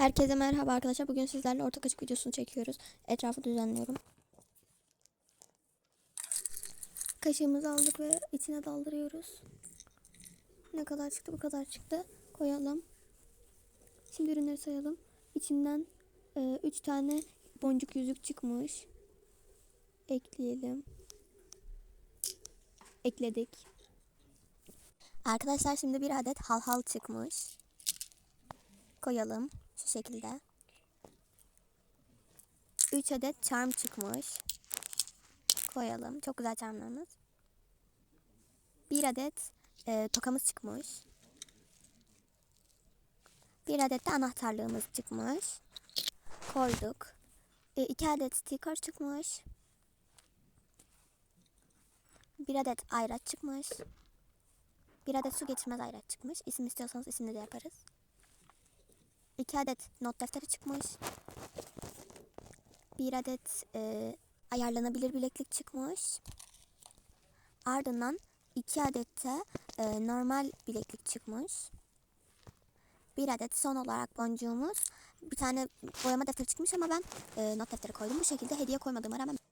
Herkese merhaba arkadaşlar. Bugün sizlerle ortak açık videosunu çekiyoruz. Etrafı düzenliyorum. Kaşığımızı aldık ve içine daldırıyoruz. Ne kadar çıktı? Bu kadar çıktı. Koyalım. Şimdi ürünleri sayalım. İçinden 3 tane boncuk yüzük çıkmış. Ekleyelim. Ekledik. Arkadaşlar şimdi bir adet halhal çıkmış. Koyalım. Şu şekilde. 3 adet charm çıkmış. Koyalım. Çok güzel charmlarımız. Bir adet e, tokamız çıkmış. Bir adet de anahtarlığımız çıkmış. Koyduk. 2 adet sticker çıkmış. Bir adet ayraç çıkmış. Bir adet su geçirmez ayraç çıkmış. İsim istiyorsanız isimli de yaparız. 2 adet not defteri çıkmış. Bir adet e, ayarlanabilir bileklik çıkmış. Ardından 2 adet de e, normal bileklik çıkmış. Bir adet son olarak boncuğumuz. Bir tane boyama defteri çıkmış ama ben e, not defteri koydum. Bu şekilde hediye koymadığıma rağmen